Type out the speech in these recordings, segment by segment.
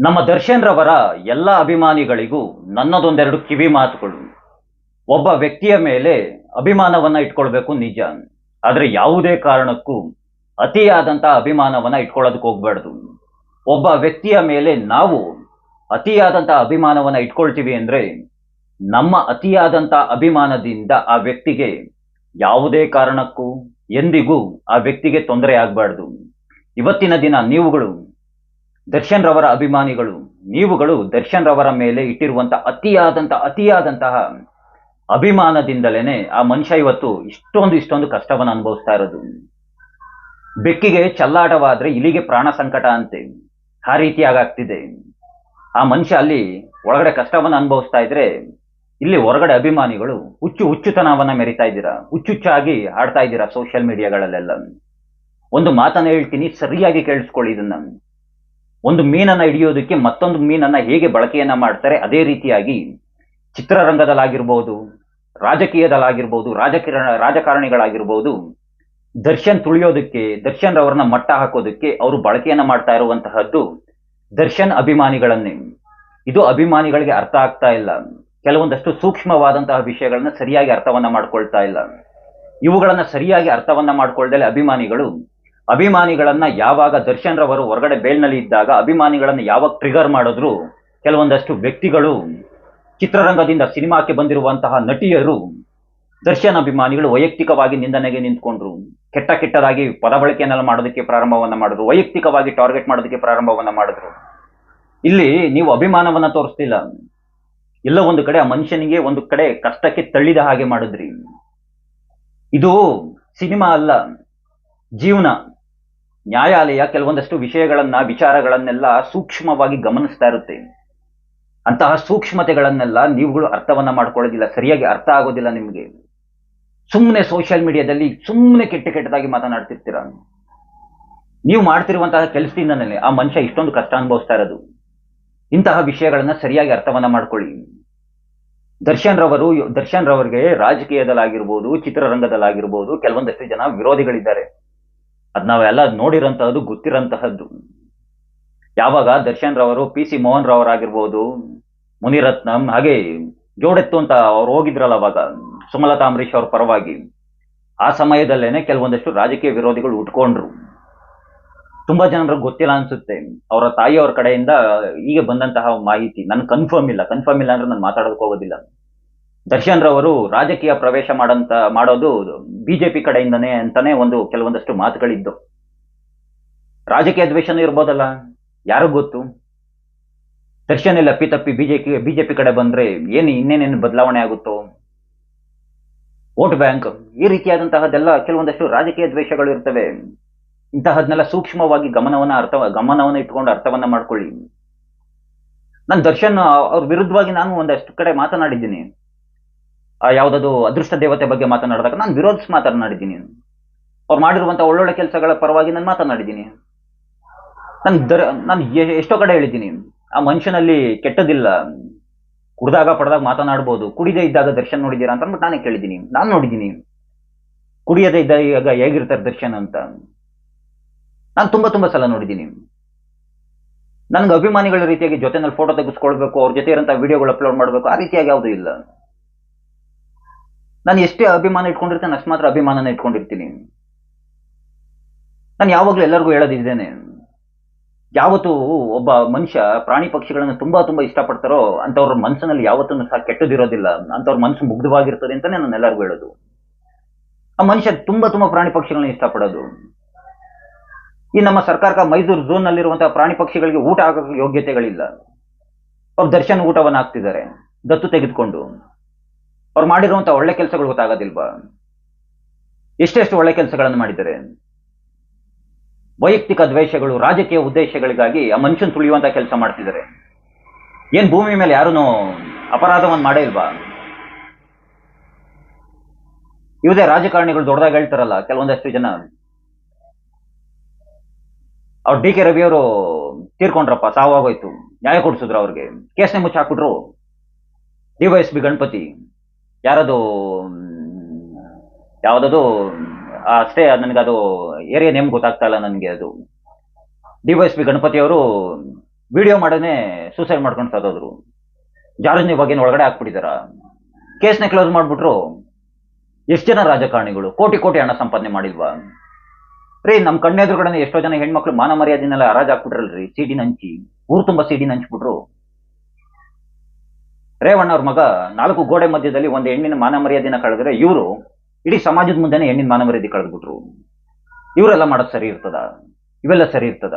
ನಮ್ಮ ದರ್ಶನ್ ರವರ ಎಲ್ಲ ಅಭಿಮಾನಿಗಳಿಗೂ ನನ್ನದೊಂದೆರಡು ಕಿವಿ ಮಾತುಗಳು. ಒಬ್ಬ ವ್ಯಕ್ತಿಯ ಮೇಲೆ ಅಭಿಮಾನವನ್ನ ಇಟ್ಕೊಳ್ಬೇಕು ನಿಜ. ಆದ್ರೆ ಯಾವುದೇ ಕಾರಣಕ್ಕೂ ಅತಿಯಾದಂತಹ ಅಭಿಮಾನವನ್ನ ಇಟ್ಕೊಳ್ಳೋದಕ್ಕೆ ಹೋಗ್ಬಾರ್ದು. ಒಬ್ಬ ವ್ಯಕ್ತಿಯ ಮೇಲೆ ನಾವು ಅತಿಯಾದಂತಹ ಅಭಿಮಾನವನ್ನ ಇಟ್ಕೊಳ್ತೀವಿ ಅಂದ್ರೆ ನಮ್ಮ ಅತಿಯಾದಂತಹ ಅಭಿಮಾನದಿಂದ ಆ ವ್ಯಕ್ತಿಗೆ ಯಾವುದೇ ಕಾರಣಕ್ಕೂ ಎಂದಿಗೂ ಆ ವ್ಯಕ್ತಿಗೆ ತೊಂದರೆ ಆಗಬಾರ್ದು. ಇವತ್ತಿನ ದಿನ ನೀವುಗಳು ದರ್ಶನ್ ರವರ ಅಭಿಮಾನಿಗಳು, ನೀವುಗಳು ದರ್ಶನ್ ರವರ ಮೇಲೆ ಇಟ್ಟಿರುವಂತಹ ಅತಿಯಾದಂತಹ ಅತಿಯಾದಂತಹ ಅಭಿಮಾನದಿಂದಲೇನೆ ಆ ಮನುಷ್ಯ ಇವತ್ತು ಇಷ್ಟೊಂದು ಇಷ್ಟೊಂದು ಕಷ್ಟವನ್ನು ಅನುಭವಿಸ್ತಾ ಇರೋದು. ಬೆಕ್ಕಿಗೆ ಚಲ್ಲಾಟವಾದ್ರೆ ಇಲ್ಲಿಗೆ ಪ್ರಾಣ ಸಂಕಟ ಅಂತೆ. ಆ ರೀತಿಯಾಗಾಗ್ತಿದೆ. ಆ ಮನುಷ್ಯ ಅಲ್ಲಿ ಒಳಗಡೆ ಕಷ್ಟವನ್ನು ಅನುಭವಿಸ್ತಾ ಇದ್ರೆ ಇಲ್ಲಿ ಹೊರಗಡೆ ಅಭಿಮಾನಿಗಳು ಹುಚ್ಚು, ಹುಚ್ಚುತನವನ್ನ ಮೆರಿತಾ ಇದ್ದೀರಾ? ಹುಚ್ಚುಚ್ಚಾಗಿ ಆಡ್ತಾ ಇದ್ದೀರಾ ಸೋಷಿಯಲ್ ಮೀಡಿಯಾಗಳಲ್ಲೆಲ್ಲ ಒಂದು ಮಾತನ್ನ ಹೇಳ್ತೀನಿ, ಸರಿಯಾಗಿ ಕೇಳಿಸ್ಕೊಳ್ಳಿ ಇದನ್ನ. ಒಂದು ಮೀನನ್ನ ಹಿಡಿಯೋದಕ್ಕೆ ಮತ್ತೊಂದು ಮೀನನ್ನ ಹೇಗೆ ಬಳಕೆಯನ್ನ ಮಾಡ್ತಾರೆ ಅದೇ ರೀತಿಯಾಗಿ ಚಿತ್ರರಂಗದಲ್ಲಾಗಿರ್ಬೋದು, ರಾಜಕೀಯದಲ್ಲಾಗಿರ್ಬೋದು ರಾಜಕೀಯ ರಾಜಕಾರಣಿಗಳಾಗಿರ್ಬೋದು, ದರ್ಶನ್ ತುಳಿಯೋದಕ್ಕೆ, ದರ್ಶನ್ ರವರನ್ನ ಮಟ್ಟ ಹಾಕೋದಕ್ಕೆ ಅವರು ಬಳಕೆಯನ್ನ ಮಾಡ್ತಾ ಇರುವಂತಹದ್ದು ದರ್ಶನ್ ಅಭಿಮಾನಿಗಳನ್ನೇ. ಇದು ಅಭಿಮಾನಿಗಳಿಗೆ ಅರ್ಥ ಆಗ್ತಾ ಇಲ್ಲ. ಕೆಲವೊಂದಷ್ಟು ಸೂಕ್ಷ್ಮವಾದಂತಹ ವಿಷಯಗಳನ್ನ ಸರಿಯಾಗಿ ಅರ್ಥವನ್ನ ಮಾಡ್ಕೊಳ್ತಾ ಇಲ್ಲ. ಇವುಗಳನ್ನ ಸರಿಯಾಗಿ ಅರ್ಥವನ್ನ ಮಾಡ್ಕೊಳ್ದಲೆ ಅಭಿಮಾನಿಗಳು ಅಭಿಮಾನಿಗಳನ್ನ ಯಾವಾಗ ದರ್ಶನ್ ರವರು ಹೊರಗಡೆ ಬೇಲ್ನಲ್ಲಿ ಇದ್ದಾಗ ಅಭಿಮಾನಿಗಳನ್ನ ಯಾವಾಗ ಟ್ರಿಗರ್ ಮಾಡಿದ್ರು, ಕೆಲವೊಂದಷ್ಟು ವ್ಯಕ್ತಿಗಳು ಚಿತ್ರರಂಗದಿಂದ ಸಿನಿಮಾಕ್ಕೆ ಬಂದಿರುವಂತಹ ನಟಿಯರು ದರ್ಶನ್ ಅಭಿಮಾನಿಗಳು ವೈಯಕ್ತಿಕವಾಗಿ ನಿಂದನೆಗೆ ನಿಂತ್ಕೊಂಡ್ರು. ಕೆಟ್ಟ ಕೆಟ್ಟದಾಗಿ ಪದ ಬಳಕೆಯನ್ನೆಲ್ಲ ಮಾಡೋದಕ್ಕೆ ಪ್ರಾರಂಭವನ್ನ ಮಾಡಿದ್ರು, ವೈಯಕ್ತಿಕವಾಗಿ ಟಾರ್ಗೆಟ್ ಮಾಡೋದಕ್ಕೆ ಪ್ರಾರಂಭವನ್ನ ಮಾಡಿದ್ರು. ಇಲ್ಲಿ ನೀವು ಅಭಿಮಾನವನ್ನ ತೋರಿಸ್ತಿಲ್ಲ. ಎಲ್ಲ ಒಂದು ಕಡೆ ಆ ಮನುಷ್ಯನಿಗೆ ಒಂದು ಕಡೆ ಕಷ್ಟಕ್ಕೆ ತಳ್ಳಿದ ಹಾಗೆ ಮಾಡಿದ್ರಿ. ಇದು ಸಿನಿಮಾ ಅಲ್ಲ. ಜೀವನ. ನ್ಯಾಯಾಲಯ ಕೆಲವೊಂದಷ್ಟು ವಿಷಯಗಳನ್ನ, ವಿಚಾರಗಳನ್ನೆಲ್ಲ ಸೂಕ್ಷ್ಮವಾಗಿ ಗಮನಿಸ್ತಾ ಇರುತ್ತೆ. ಅಂತಹ ಸೂಕ್ಷ್ಮತೆಗಳನ್ನೆಲ್ಲ ನೀವುಗಳು ಅರ್ಥವನ್ನ ಮಾಡ್ಕೊಳ್ಳೋದಿಲ್ಲ, ಸರಿಯಾಗಿ ಅರ್ಥ ಆಗೋದಿಲ್ಲ ನಿಮಗೆ. ಸುಮ್ಮನೆ ಸೋಷಿಯಲ್ ಮೀಡಿಯಾದಲ್ಲಿ ಸುಮ್ಮನೆ ಕೆಟ್ಟ ಕೆಟ್ಟದಾಗಿ ಮಾತನಾಡ್ತಿರ್ತೀರ. ನೀವು ಮಾಡ್ತಿರುವಂತಹ ಕೆಲಸದಿಂದನೇ ಆ ಮನುಷ್ಯ ಇಷ್ಟೊಂದು ಕಷ್ಟ ಅನುಭವಿಸ್ತಾ ಇರೋದು. ಇಂತಹ ವಿಷಯಗಳನ್ನ ಸರಿಯಾಗಿ ಅರ್ಥವನ್ನ ಮಾಡ್ಕೊಳ್ಳಿ. ದರ್ಶನ್ ರವರು, ದರ್ಶನ್ ರವರಿಗೆ ರಾಜಕೀಯದಲ್ಲಾಗಿರ್ಬೋದು, ಚಿತ್ರರಂಗದಲ್ಲಾಗಿರ್ಬೋದು, ಕೆಲವೊಂದಷ್ಟು ಜನ ವಿರೋಧಿಗಳಿದ್ದಾರೆ. ಅದ್ ನಾವೆಲ್ಲ ನೋಡಿರೋಂತಹದ್ದು, ಗೊತ್ತಿರೋಂತಹದ್ದು. ಯಾವಾಗ ದರ್ಶನ್ ರವರು, ಪಿ ಸಿ ಮೋಹನ್ ರವರಾಗಿರ್ಬೋದು ಮುನಿರತ್ನಂ, ಹಾಗೆ ಜೋಡೆತ್ತು ಅಂತ ಅವ್ರು ಹೋಗಿದ್ರಲ್ಲ ಅವಾಗ, ಸುಮಲತಾ ಅಂಬರೀಶ್ ಅವ್ರ ಪರವಾಗಿ, ಆ ಸಮಯದಲ್ಲೇನೆ ಕೆಲವೊಂದಷ್ಟು ರಾಜಕೀಯ ವಿರೋಧಿಗಳು ಉಟ್ಕೊಂಡ್ರು. ತುಂಬಾ ಜನರಿಗೆ ಗೊತ್ತಿಲ್ಲ ಅನ್ಸುತ್ತೆ. ಅವರ ತಾಯಿಯವ್ರ ಕಡೆಯಿಂದ ಈಗ ಬಂದಂತಹ ಮಾಹಿತಿ. ನನ್ ಕನ್ಫರ್ಮ್ ಇಲ್ಲ. ಕನ್ಫರ್ಮ್ ಇಲ್ಲ ಅಂದ್ರೆ ನಾನು ಮಾತಾಡೋದಕ್ಕೆ ಹೋಗೋದಿಲ್ಲ. ದರ್ಶನ್ ರವರು ರಾಜಕೀಯ ಪ್ರವೇಶ ಮಾಡಂತ, ಮಾಡೋದು ಬಿಜೆಪಿ ಕಡೆಯಿಂದನೇ ಅಂತಾನೆ ಒಂದು, ಕೆಲವೊಂದಷ್ಟು ಮಾತುಗಳಿದ್ದು. ರಾಜಕೀಯ ದ್ವೇಷನೂ ಇರ್ಬೋದಲ್ಲ, ಯಾರು ಗೊತ್ತು? ದರ್ಶನ್ ಎಲ್ಲ ಅಪ್ಪಿತಪ್ಪಿ ಬಿಜೆಪಿ ಬಿಜೆಪಿ ಕಡೆ ಬಂದ್ರೆ ಏನು, ಇನ್ನೇನೇನು ಬದಲಾವಣೆ ಆಗುತ್ತೋ? ವೋಟ್ ಬ್ಯಾಂಕ್, ಈ ರೀತಿಯಾದಂತಹದ್ದೆಲ್ಲ ಕೆಲವೊಂದಷ್ಟು ರಾಜಕೀಯ ದ್ವೇಷಗಳು ಇರ್ತವೆ. ಇಂತಹದ್ನೆಲ್ಲ ಸೂಕ್ಷ್ಮವಾಗಿ ಗಮನವನ್ನ ಅರ್ಥ, ಗಮನವನ್ನ ಇಟ್ಕೊಂಡು ಅರ್ಥವನ್ನ ಮಾಡ್ಕೊಳ್ಳಿ. ನಾನು ದರ್ಶನ್, ಅವ್ರ ವಿರುದ್ಧವಾಗಿ ನಾನು ಒಂದಷ್ಟು ಕಡೆ ಮಾತನಾಡಿದ್ದೀನಿ. ಯಾವ್ದದು ಅದೃಷ್ಟ ದೇವತೆ ಬಗ್ಗೆ ಮಾತನಾಡಿದಾಗ ನಾನು ವಿರೋಧಿಸಿ ಮಾತನಾಡಿದ್ದೀನಿ. ಅವ್ರು ಮಾಡಿರುವಂತ ಒಳ್ಳೊಳ್ಳೆ ಕೆಲಸಗಳ ಪರವಾಗಿ ನಾನು ಮಾತನಾಡಿದ್ದೀನಿ. ನಾನು ದರ, ನಾನು ಎಷ್ಟೋ ಕಡೆ ಹೇಳಿದ್ದೀನಿ. ಆ ಮನುಷ್ಯನಲ್ಲಿ ಕೆಟ್ಟದಿಲ್ಲ. ಕುಡ್ದಾಗ ಪಡೆದಾಗ ಮಾತನಾಡ್ಬೋದು. ಕುಡಿದೇ ಇದ್ದಾಗ ದರ್ಶನ್ ನೋಡಿದ್ದೀರಾ ಅಂತ ಅಂದ್ಬಿಟ್ಟು ನಾನೇ ಕೇಳಿದ್ದೀನಿ. ನಾನು ನೋಡಿದ್ದೀನಿ. ಕುಡಿಯದೇ ಇದ್ದಾಗ ಹೇಗಿರ್ತಾರೆ ದರ್ಶನ್ ಅಂತ. ನಾನು ತುಂಬಾ ತುಂಬಾ ಸಲ ನೋಡಿದ್ದೀನಿ. ನನಗೆ ಅಭಿಮಾನಿಗಳ ರೀತಿಯಾಗಿ ಜೊತೆನಲ್ಲಿ ಫೋಟೋ ತೆಗೆಸ್ಕೊಳ್ಬೇಕು, ಅವ್ರ ಜೊತೆ ಇರೋಂಥ ವಿಡಿಯೋಗಳು ಅಪ್ಲೋಡ್ ಮಾಡಬೇಕು, ಆ ರೀತಿಯಾಗಿ ಯಾವುದೂ ಇಲ್ಲ. ನಾನು ಎಷ್ಟೇ ಅಭಿಮಾನ ಇಟ್ಕೊಂಡಿರ್ತೇನೆ ಅಷ್ಟು ಮಾತ್ರ ಅಭಿಮಾನನ ಇಟ್ಕೊಂಡಿರ್ತೀನಿ. ನಾನು ಯಾವಾಗಲೂ ಎಲ್ಲರಿಗೂ ಹೇಳೋದಿದ್ದೇನೆ, ಯಾವತ್ತು ಒಬ್ಬ ಮನುಷ್ಯ ಪ್ರಾಣಿ ಪಕ್ಷಿಗಳನ್ನು ತುಂಬಾ ತುಂಬಾ ಇಷ್ಟಪಡ್ತಾರೋ ಅಂಥವ್ರ ಮನಸ್ಸಿನಲ್ಲಿ ಯಾವತ್ತೂ ಸಹ ಕೆಟ್ಟದಿರೋದಿಲ್ಲ. ಅಂಥವ್ರ ಮನಸ್ಸು ಮುಗ್ಧವಾಗಿರ್ತದೆ ಅಂತಾನೆ ನಾನು ಎಲ್ಲರಿಗೂ ಹೇಳೋದು. ಆ ಮನುಷ್ಯ ತುಂಬಾ ತುಂಬಾ ಪ್ರಾಣಿ ಪಕ್ಷಿಗಳನ್ನ ಇಷ್ಟಪಡೋದು. ಈ ನಮ್ಮ ಸರ್ಕಾರ ಮೈಸೂರು ಝೋನ್ ನಲ್ಲಿರುವಂತಹ ಪ್ರಾಣಿ ಪಕ್ಷಿಗಳಿಗೆ ಊಟ ಹಾಕೋಕೆ ಯೋಗ್ಯತೆಗಳಿಲ್ಲ. ಅವ್ರ ದರ್ಶನ್ ಊಟವನ್ನು ಹಾಕ್ತಿದ್ದಾರೆ, ದತ್ತು ತೆಗೆದುಕೊಂಡು. ಅವ್ರು ಮಾಡಿರುವಂತ ಒಳ್ಳೆ ಕೆಲಸಗಳು ಗೊತ್ತಾಗೋದಿಲ್ವಾ? ಎಷ್ಟೆಷ್ಟು ಒಳ್ಳೆ ಕೆಲಸಗಳನ್ನು ಮಾಡಿದ್ದಾರೆ? ವೈಯಕ್ತಿಕ ದ್ವೇಷಗಳು, ರಾಜಕೀಯ ಉದ್ದೇಶಗಳಿಗಾಗಿ ಆ ಮನುಷ್ಯನ್ ತುಳಿಯುವಂತ ಕೆಲಸ ಮಾಡ್ತಿದ್ದಾರೆ. ಏನ್ ಭೂಮಿ ಮೇಲೆ ಯಾರೂ ಅಪರಾಧವನ್ನು ಮಾಡೇ ಇಲ್ವಾ? ಇವುದೇ ರಾಜಕಾರಣಿಗಳು ದೊಡ್ಡದಾಗಿ ಹೇಳ್ತಾರಲ್ಲ, ಕೆಲವೊಂದಷ್ಟು ಜನ. ಅವ್ರು ಡಿ ಕೆ ರವಿ ಅವರು ತೀರ್ಕೊಂಡ್ರಪ್ಪ, ಸಾವಾಗೋಯ್ತು. ನ್ಯಾಯ ಕೊಡಿಸಿದ್ರು ಅವ್ರಿಗೆ. ಕೇಸ್ನೆ ಮುಚ್ಚಾಕ್ಬಿಟ್ರು. D Y DYS B Ganapathi. ಯಾರದು ಯಾವುದದು ಅಷ್ಟೇ ನನಗೆ ಅದು ಏರಿಯಾ ನೇಮ್ ಗೊತ್ತಾಗ್ತಾ ಇಲ್ಲ ನನಗೆ ಅದು. ಡಿವೈಎಸ್ ಪಿ ಗಣಪತಿ ಅವರು ವಿಡಿಯೋ ಮಾಡನೆ ಸೂಸೈಡ್ ಮಾಡ್ಕೊಂಡು ಸತ್ತೋದ್ರು. ಜಾರ್ಜ್ ನೀವು ಬಗ್ಗೆ ಒಳಗಡೆ ಹಾಕ್ಬಿಟ್ಟಿದಾರ. ಕೇಸ್ನ ಕ್ಲೋಸ್ ಮಾಡ್ಬಿಟ್ರು. ಎಷ್ಟು ಜನ ರಾಜಕಾರಣಿಗಳು? ಕೋಟಿ ಕೋಟಿ ಹಣ ಸಂಪಾದನೆ ಮಾಡಿಲ್ವಾ? ರೀ ನಮ್ಮ ಕಣ್ಣೆದುರುಗಡೆ ಎಷ್ಟೋ ಜನ ಹೆಣ್ಮಕ್ಳು ಮಾನ ಮರ್ಯಾದೆನೆಲ್ಲ ಹರಾಜ್ ಹಾಕ್ಬಿಟ್ರಲ್ರಿ ಸಿಡಿನ ಹಂಚಿ ಊರು ತುಂಬ ಸಿಡಿನ ಹಂಚ್ಬಿಟ್ರು ರೇವಣ್ಣ ಅವ್ರ ಮಗ ನಾಲ್ಕು ಗೋಡೆ ಮಧ್ಯದಲ್ಲಿ ಒಂದು ಹೆಣ್ಣಿನ ಮಾನ ಮರ್ಯಾದೆನ ಕಳೆದ್ರೆ ಇವರು ಇಡೀ ಸಮಾಜದ ಮುಂದೆನೆ ಹೆಣ್ಣಿನ ಮಾನಮರ್ಯಾದೆ ಕಳೆದ್ಬಿಟ್ರು. ಇವರೆಲ್ಲ ಮಾಡೋದು ಸರಿ ಇರ್ತದ? ಇವೆಲ್ಲ ಸರಿ ಇರ್ತದ?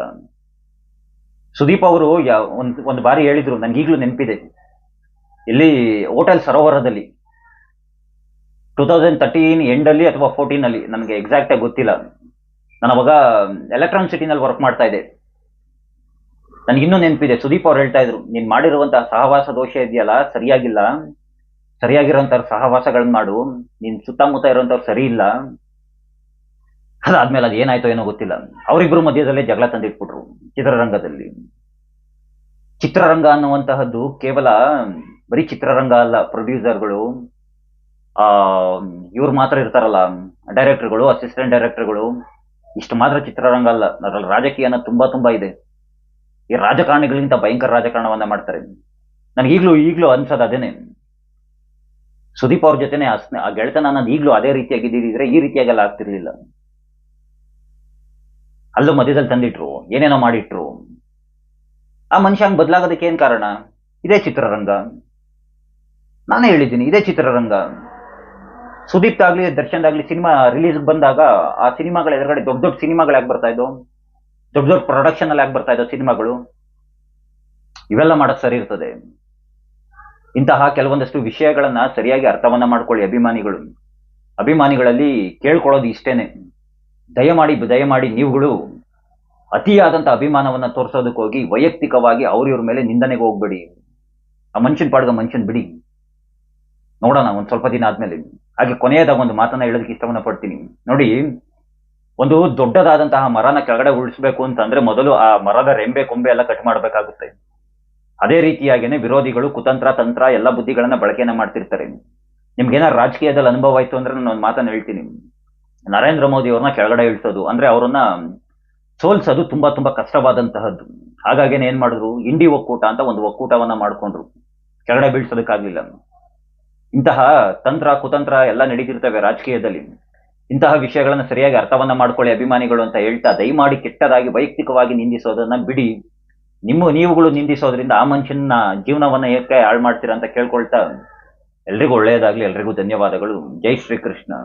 ಸುದೀಪ್ ಅವರು ಯಾ ಒಂದು ಒಂದು ಬಾರಿ ಹೇಳಿದ್ರು ನನ್ಗೆ ಈಗಲೂ ನೆನಪಿದೆ. ಇಲ್ಲಿ ಹೋಟೆಲ್ ಸರೋವರದಲ್ಲಿ ಟೂ ತೌಸಂಡ್ ತರ್ಟೀನ್ ಎಂಡಲ್ಲಿ ಅಥವಾ ಫೋರ್ಟೀನ್ ಅಲ್ಲಿ, ನನಗೆ ಎಕ್ಸಾಕ್ಟ್ ಆಗಿ ಗೊತ್ತಿಲ್ಲ. ನಾನು ಅವಾಗ ಎಲೆಕ್ಟ್ರಾನಿಕ್ ಸಿಟಿನಲ್ಲಿ ವರ್ಕ್ ಮಾಡ್ತಾ ಇದ್ದೆ. ನನಗೆ ಇನ್ನೂ ನೆನಪಿದೆ. ಸುದೀಪ್ ಅವ್ರು ಹೇಳ್ತಾ ಇದ್ರು, ನೀನ್ ಮಾಡಿರುವಂತಹ ಸಹವಾಸ ದೋಷ ಇದೆಯಲ್ಲ, ಸರಿಯಾಗಿಲ್ಲ. ಸರಿಯಾಗಿರುವಂತಹ ಸಹವಾಸಗಳನ್ನ ಮಾಡು. ನೀನ್ ಸುತ್ತಮುತ್ತ ಇರೋಂಥವ್ರು ಸರಿ ಇಲ್ಲ. ಅದಾದ್ಮೇಲೆ ಅದು ಏನಾಯ್ತೋ ಏನೋ ಗೊತ್ತಿಲ್ಲ. ಅವರಿಬ್ರು ಮಧ್ಯದಲ್ಲೇ ಜಗಳ ತಂದಿಟ್ಬಿಟ್ರು, ಚಿತ್ರರಂಗದಲ್ಲಿ. ಚಿತ್ರರಂಗ ಅನ್ನುವಂತಹದ್ದು ಕೇವಲ ಬರೀ ಚಿತ್ರರಂಗ ಅಲ್ಲ, ಪ್ರೊಡ್ಯೂಸರ್ಗಳು, ಆ, ಇವ್ರು ಮಾತ್ರ ಇರ್ತಾರಲ್ಲ, ಡೈರೆಕ್ಟರ್ಗಳು, ಅಸಿಸ್ಟೆಂಟ್ ಡೈರೆಕ್ಟರ್ಗಳು, ಇಷ್ಟು ಮಾತ್ರ ಚಿತ್ರರಂಗ ಅಲ್ಲ. ಅದರಲ್ಲಿ ರಾಜಕೀಯನ ತುಂಬಾ ತುಂಬಾ ಇದೆ. ಈ ರಾಜಕಾರಣಿಗಳಿಗಿಂತ ಭಯಂಕರ ರಾಜಕಾರಣವನ್ನ ಮಾಡ್ತಾರೆ. ನನಗೆ ಈಗಲೂ ಈಗಲೂ ಅನ್ಸೋದು ಅದೇನೆ. ಸುದೀಪ್ ಅವ್ರ ಜೊತೆನೆ ಆ ಗೆಳೆತನ ನಾನು ಈಗಲೂ ಅದೇ ರೀತಿಯಾಗಿ ಇದ್ದಿದ್ರೆ ಈ ರೀತಿಯಾಗೆಲ್ಲ ಆಗ್ತಿರ್ಲಿಲ್ಲ. ಅಲ್ಲೂ ಮಧ್ಯದಲ್ಲಿ ತಂದಿಟ್ರು, ಏನೇನೋ ಮಾಡಿಟ್ರು. ಆ ಮನುಷ್ಯ ಹಂಗೆ ಬದಲಾಗೋದಕ್ಕೆ ಏನ್ ಕಾರಣ? ಇದೇ ಚಿತ್ರರಂಗ. ನಾನೇ ಹೇಳಿದ್ದೀನಿ, ಇದೇ ಚಿತ್ರರಂಗ. ಸುದೀಪ್ ಆಗ್ಲಿ ದರ್ಶನ್ ಆಗ್ಲಿ ಸಿನಿಮಾ ರಿಲೀಸ್ ಬಂದಾಗ ಆ ಸಿನಿಮಾಗಳ ಎದುರುಗಡೆ ದೊಡ್ಡ ದೊಡ್ಡ ಸಿನಿಮಾಗಳು ಯಾಕೆ ಬರ್ತಾ ಇದ್ದವು ದೊಡ್ಡ ದೊಡ್ಡ ಪ್ರೊಡಕ್ಷನ್ ಅಲ್ಲಿ ಯಾಕೆ ಬರ್ತಾ ಇದ್ದಾವೆ ಸಿನಿಮಾಗಳು, ಇವೆಲ್ಲ ಮಾಡೋದು ಸರಿ ಇರ್ತದೆ. ಇಂತಹ ಕೆಲವೊಂದಷ್ಟು ವಿಷಯಗಳನ್ನ ಸರಿಯಾಗಿ ಅರ್ಥವನ್ನ ಮಾಡ್ಕೊಳ್ಳಿ ಅಭಿಮಾನಿಗಳು. ಅಭಿಮಾನಿಗಳಲ್ಲಿ ಕೇಳ್ಕೊಳ್ಳೋದು ಇಷ್ಟೇನೆ. ದಯಮಾಡಿ ದಯಮಾಡಿ ನೀವುಗಳು ಅತಿಯಾದಂತ ಅಭಿಮಾನವನ್ನ ತೋರಿಸೋದಕ್ಕೆ ಹೋಗಿ, ವೈಯಕ್ತಿಕವಾಗಿ ಅವ್ರಿವ್ರ ಮೇಲೆ ನಿಂದನೆಗೆ ಹೋಗ್ಬೇಡಿ. ಆ ಮನುಷ್ಯನ್ ಪಾಡ್ಗ ಮನುಷ್ಯನ್ ಬಿಡಿ. ನೋಡೋಣ, ಒಂದ್ ಸ್ವಲ್ಪ ದಿನ ಆದ್ಮೇಲೆ. ಹಾಗೆ ಕೊನೆಯದಾಗ ಒಂದು ಮಾತನ್ನ ಹೇಳೋದಕ್ಕೆ ಇಷ್ಟವನ್ನ ಪಡ್ತೀನಿ. ನೋಡಿ ಒಂದು ದೊಡ್ಡದಾದಂತಹ ಮರನ ಕೆಳಗಡೆ ಉಳಿಸ್ಬೇಕು ಅಂತಂದ್ರೆ ಮೊದಲು ಆ ಮರದ ರೆಂಬೆ, ಕೊಂಬೆ ಎಲ್ಲ ಕಟ್ ಮಾಡಬೇಕಾಗುತ್ತೆ. ಅದೇ ರೀತಿಯಾಗೇನೆ ವಿರೋಧಿಗಳು ಕುತಂತ್ರ, ತಂತ್ರ ಎಲ್ಲ ಬುದ್ಧಿಗಳನ್ನ ಬಳಕೆಯನ್ನ ಮಾಡ್ತಿರ್ತಾರೆ. ನಿಮ್ಗೇನಾರು ರಾಜಕೀಯದಲ್ಲಿ ಅನುಭವ ಆಯ್ತು ಅಂದ್ರೆ ನಾನು ಒಂದು ಮಾತನ್ನ ಹೇಳ್ತೀನಿ. ನರೇಂದ್ರ ಮೋದಿ ಅವ್ರನ್ನ ಕೆಳಗಡೆ ಇಳಿಸೋದು ಅಂದ್ರೆ ಅವ್ರನ್ನ ಸೋಲ್ಸೋದು ತುಂಬಾ ತುಂಬಾ ಕಷ್ಟವಾದಂತಹದ್ದು. ಹಾಗಾಗಿ ಏನ್ ಮಾಡಿದ್ರು? ಇಂಡಿ ಒಕ್ಕೂಟ ಅಂತ ಒಂದು ಒಕ್ಕೂಟವನ್ನ ಮಾಡ್ಕೊಂಡ್ರು. ಕೆಳಗಡೆ ಬೀಳ್ಸೋದಕ್ಕಾಗ್ಲಿಲ್ಲ. ಇಂತಹ ತಂತ್ರ, ಕುತಂತ್ರ ಎಲ್ಲ ನಡೀತಿರ್ತವೆ ರಾಜಕೀಯದಲ್ಲಿ. ಇಂತಹ ವಿಷಯಗಳನ್ನ ಸರಿಯಾಗಿ ಅರ್ಥವನ್ನ ಮಾಡ್ಕೊಳ್ಳಿ, ಅಭಿಮಾನಿಗಳು ಅಂತ ಹೇಳ್ತಾ ದಯಮಾಡಿ ಕೆಟ್ಟದಾಗಿ ವೈಯಕ್ತಿಕವಾಗಿ ನಿಂದಿಸೋದನ್ನ ಬಿಡಿ. ನಿಮ್ಮ ನೀವುಗಳು ನಿಂದಿಸೋದ್ರಿಂದ ಆ ಮನುಷ್ಯನ ಜೀವನವನ್ನ ಏಕೆ ಹಾಳು ಮಾಡ್ತೀರಾ ಅಂತ ಕೇಳ್ಕೊಳ್ತಾ ಎಲ್ರಿಗೂ ಒಳ್ಳೆಯದಾಗ್ಲಿ, ಎಲ್ರಿಗೂ ಧನ್ಯವಾದಗಳು. ಜೈ ಶ್ರೀಕೃಷ್ಣ.